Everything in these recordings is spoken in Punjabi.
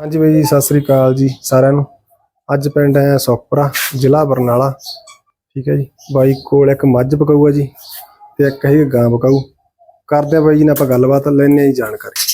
ਹਾਂਜੀ ਬਾਈ ਜੀ ਸਤਿ ਸ੍ਰੀ ਅਕਾਲ ਜੀ ਸਾਰਿਆਂ ਨੂੰ। ਅੱਜ ਪਿੰਡ ਆਇਆ ਸੁਖਪੁਰਾ ਜ਼ਿਲ੍ਹਾ ਬਰਨਾਲਾ। ਠੀਕ ਹੈ ਜੀ ਬਾਈ ਕੋਲ ਇੱਕ ਮੱਝ ਪਕਾਊਗਾ ਜੀ ਤੇ ਇੱਕ ਹੈ ਗਾਂ ਪਕਾਊ। ਕਰਦੇ ਆ ਬਾਈ ਜੀ ਨਾਲ ਆਪਾਂ ਗੱਲਬਾਤ ਲੈਣੇ ਆ ਜੀ ਜਾਣਕਾਰੀ।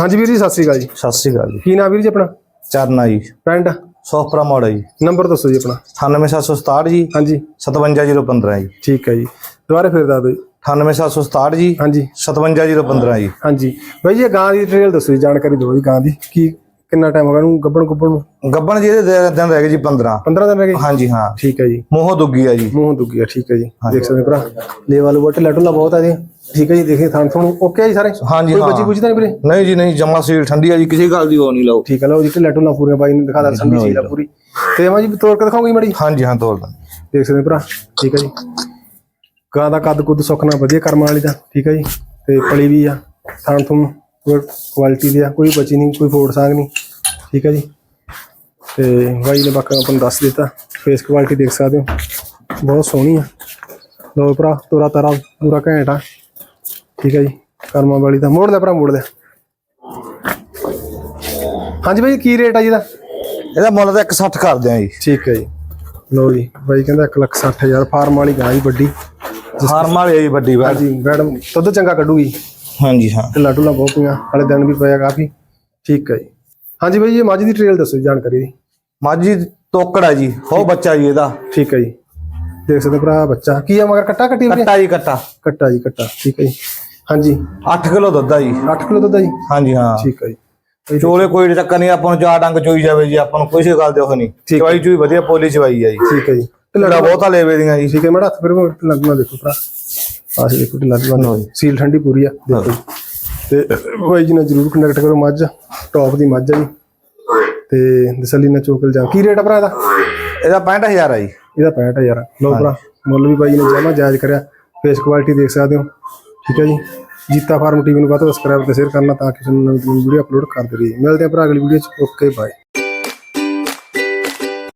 ਹਾਂਜੀ ਵੀਰ ਜੀ ਸਤਿ ਸ੍ਰੀ ਅਕਾਲ ਜੀ। ਸਤਿ ਸ੍ਰੀ ਅਕਾਲ ਜੀ। ਕੀ ਨਾਮ ਵੀਰ ਜੀ ਆਪਣਾ? ਚਰਨਾ ਜੀ। ਪਿੰਡ? ਸੋਫਪੁਰਾ ਮੋੜ ਜੀ। ਨੰਬਰ ਦੱਸੋ ਜੀ ਆਪਣਾ। 98767 ਜੀ। ਹਾਂਜੀ। 57015 ਜੀ। ਠੀਕ ਹੈ ਜੀ। ਦੁਬਾਰਾ ਫਿਰ ਦੱਸ ਦਿਓ ਜੀ। 98767 ਜੀ। ਹਾਂਜੀ। 57015 ਜੀ। ਹਾਂਜੀ। ਬਾਈ ਜੀ ਗਾਂ ਦੀ ਡਿਟੇਲ ਦੱਸੋ ਜੀ ਜਾਣਕਾਰੀ ਦਿਓ ਜੀ ਗਾਂ ਦੀ। ਕੀ ਕਿੰਨਾ ਟਾਈਮ ਹੋ ਗਿਆ? ਇਹਨੂੰ ਗੱਬਣ ਗੁੱਬਣ ਨੂੰ? ਗੱਬਣ ਜੀ ਇਹਦੇ ਦੇ- ਦਿਨ ਰਹਿ ਗਏ ਜੀ 15 15 ਦਿਨ ਰਹਿ ਗਏ? ਹਾਂਜੀ ਹਾਂ। ਠੀਕ ਹੈ ਜੀ। ਮੋਹ ਦੁੱਗੀ ਆ ਜੀ। ਮੂੰਹ ਦੁੱਗੀ ਆ ਠੀਕ ਹੈ ਜੀ। ਦੇਖ ਸਕਦੇ ਭਰਾ। ਲੇਵਲ ਵਟ ਲੈਟੂਲਾ ਬਹੁਤ ਆ ਜੀ ਠੀਕ ਹੈ ਜੀ ਦੇਖੇ ਥਾਂ ਤੁਹਾਨੂੰ ਓਕੇ ਆ ਜੀ ਸਾਰੇ? ਹਾਂਜੀ ਕੋਈ ਹਾਂ। ਬੱਚੀ ਪੁੱਛਦਾ ਨਹੀਂ ਵੀਰੇ? ਨਹੀਂ ਜੀ ਨਹੀਂ। ਜਮਾ ਸੀਲ ਠੰਡੀ ਆ ਜੀ। ਕਿਸੇ ਗੱਲ ਦੀ ਉਹ ਨਹੀਂ ਲਾਓ। ਠੀਕ ਹੈ ਲਓ ਜੀ ਢਿੱਲਾ ਢੁੱਲਾ ਪੂਰੇ ਬਾਈ ਨੇ ਦਿਖਾ ਦਾ ਸੰਭੀ ਸੀ ਪੂਰੀ। ਤੇ ਮੈਂ ਜੀ ਤੋੜ ਕੇ ਦਿਖਾਉਂਗੀ ਮੜੀ? ਹਾਂਜੀ ਹਾਂ ਤੋਲ ਦਾਂ ਦੇਖ ਸਕਦੇ ਭਰਾ। ਠੀਕ ਹੈ ਜੀ। ਗਾਂ ਦਾ ਕੱਦ ਕੁੱਦ ਸੁੱਕਣਾ ਵਧੀਆ ਕਰਮਾਂ ਵਾਲੀ ਦਾ। ਠੀਕ ਹੈ ਜੀ। ਤੇ ਪਲੀ ਵੀ ਆ। ਥਾਂ ਤੋਂ ਕੁਆਲਿਟੀ ਦੀ ਆ। ਕੋਈ ਬਚੀ ਨਹੀਂ ਕੋਈ ਫੋੜ ਸਾਂਗ ਨਹੀਂ। ਠੀਕ ਹੈ ਜੀ। ਤੇ ਬਾਈ ਨੇ ਬਾਕੀ ਆਪਾਂ ਨੂੰ ਦੱਸ ਦਿੱਤਾ। ਫੇਸ ਕੁਆਲਿਟੀ ਦੇਖ ਸਕਦੇ ਹੋ। ਬਹੁਤ ਸੋਹਣੀ ਆ। ਲੋ ਭਰਾ ਤੋਰਾ ਤਾਰਾ ਪੂਰਾ ਘੈਂਟ ਆ। ਠੀਕ ਹੈ ਜੀ। ਕਰਮਾਂ ਵਾਲੀ ਦਾ। ਮੋੜ ਲੈ ਭਰਾ ਮੋੜ ਲੈ ਹਾਂਜੀ ਬਾਈ ਕੀ ਰੇਟ ਆ ਜੀ ਦਾ ਇਹਦਾ ਮੁੱਲ ਤਾਂ 160 ਕਰਦੇ ਆ ਜੀ। ਠੀਕ ਹੈ ਜੀ। ਲੋ ਜੀ ਬਾਈ ਕਹਿੰਦਾ 1 ਲੱਖ 60 ਹਜ਼ਾਰ। ਫਾਰਮ ਵਾਲੀ ਗਾਂ ਜੀ ਵੱਡੀ। ਫਾਰਮ ਵਾਲੀ ਜੀ ਵੱਡੀ ਬਾਤ ਹਾਂਜੀ ਮੈਡਮ ਦੁੱਧ ਚੰਗਾ ਕੱਢੂਗੀ। ਹਾਂਜੀ ਹਾਂ। ਤੇ ਲਾਡੂਲਾ ਬਹੁਤ ਪਈਆਂ। ਹਲੇ ਦਿਨ ਵੀ ਪਿਆ ਕਾਫੀ। ਠੀਕ ਹੈ ਜੀ। ਹਾਂਜੀ ਬਾਈ ਇਹ ਮੱਝ ਦੀ ਟ੍ਰੇਲ ਦੱਸੋ ਜੀ ਜਾਣਕਾਰੀ ਦੀ। ਮਾਜੀ ਤੋਕੜਾ ਜੀ ਹੋ ਬੱਚਾ ਜੀ ਇਹਦਾ। ਠੀਕ ਹੈ ਜੀ। ਦੇਖ ਸਕਦੇ ਭਰਾ ਬੱਚਾ। ਕੀ ਆ ਮਗਰ ਕੱਟਾ ਕੱਟੀ ਵੀਰੇ ਕੱਟਾ ਜੀ ਕੱਟਾ। ਕੱਟਾ ਜੀ ਕੱਟਾ। ਠੀਕ ਹੈ ਜੀ। ਹਾਂਜੀ। 8 ਕਿਲੋ ਦੁੱਧ ਆ ਜੀ। 8 ਕਿਲੋ ਦੁੱਧ ਆ ਜੀ? ਹਾਂਜੀ ਹਾਂ। ਠੀਕ ਹੈ ਜੀ। ਚੋਲੇ ਕੋਈ ਚੱਕਰ ਨਹੀਂ ਆਪਾਂ ਨੂੰ ਚਾਰ ਡੰਗ ਚੋਈ ਜਾਵੇ ਜੀ ਆਪਾਂ ਨੂੰ ਕੋਈ ਗੱਲ ਦੇ ਉਹ ਨਹੀਂ ਚਵਾਈ ਚੂਈ ਵਧੀਆ ਪੋਲੀ ਚਵਾਈ ਆ ਜੀ। ਠੀਕ ਹੈ ਜੀ। ਢਿੱਲਾ ਬਹੁਤਾ ਲੈਵੇ ਦੀਆਂ ਜੀ। ਠੀਕ ਹੈ ਮੇਰਾ ਹੱਥ ਫਿਰ ਲੱਗਣਾ ਦੇਖੋ ਭਰਾ। ਆਹ ਜੀ ਦੇਖੋ ਲੱਗਣਾ ਸੀਲ ਠੰਡੀ ਪੂਰੀ ਆ। ਦੇਖੋ ਜੀ। ਤੇ ਬਾਈ ਜੀ ਨਾਲ ਜਰੂਰ ਕਨੈਕਟ ਕਰੋ ਮੱਝ ਟੌਪ ਦੀ ਮੱਝ ਆ ਜੀ। ਤੇ ਦਸਲੀ ਨਾਲ ਚੋਕਲ ਜਾ ਕੀ ਰੇਟ ਆ ਭਰਾ ਇਹਦਾ? ਇਹਦਾ 65000 ਆ ਜੀ। ਇਹਦਾ 65000 ਲੋ ਭਰਾ ਮੁੱਲ ਵੀ ਬਾਈ ਨੇ ਜਮਾ ਜਾਇਜ਼ ਕਰਿਆ। ਫੇਸ ਕੁਆਲਿਟੀ ਦੇਖ ਸਕਦੇ ਹੋ। ਠੀਕ ਹੈ ਜੀ। ਜੀਤਾ ਫਾਰਮ ਟੀਵੀ ਨੂੰ ਵੱਧ ਸਬਸਕ੍ਰਾਈਬ ਤੇ ਸ਼ੇਅਰ ਕਰਨਾ ਤਾਂ ਕਿ ਤੁਹਾਨੂੰ ਨਵੀਂ ਵੀਡੀਓ ਅਪਲੋਡ ਕਰਦੇ ਰਹੀਏ। ਮਿਲਦੇ ਹਾਂ ਭਰਾ ਅਗਲੀ ਵੀਡੀਓ ਚ। Okay bye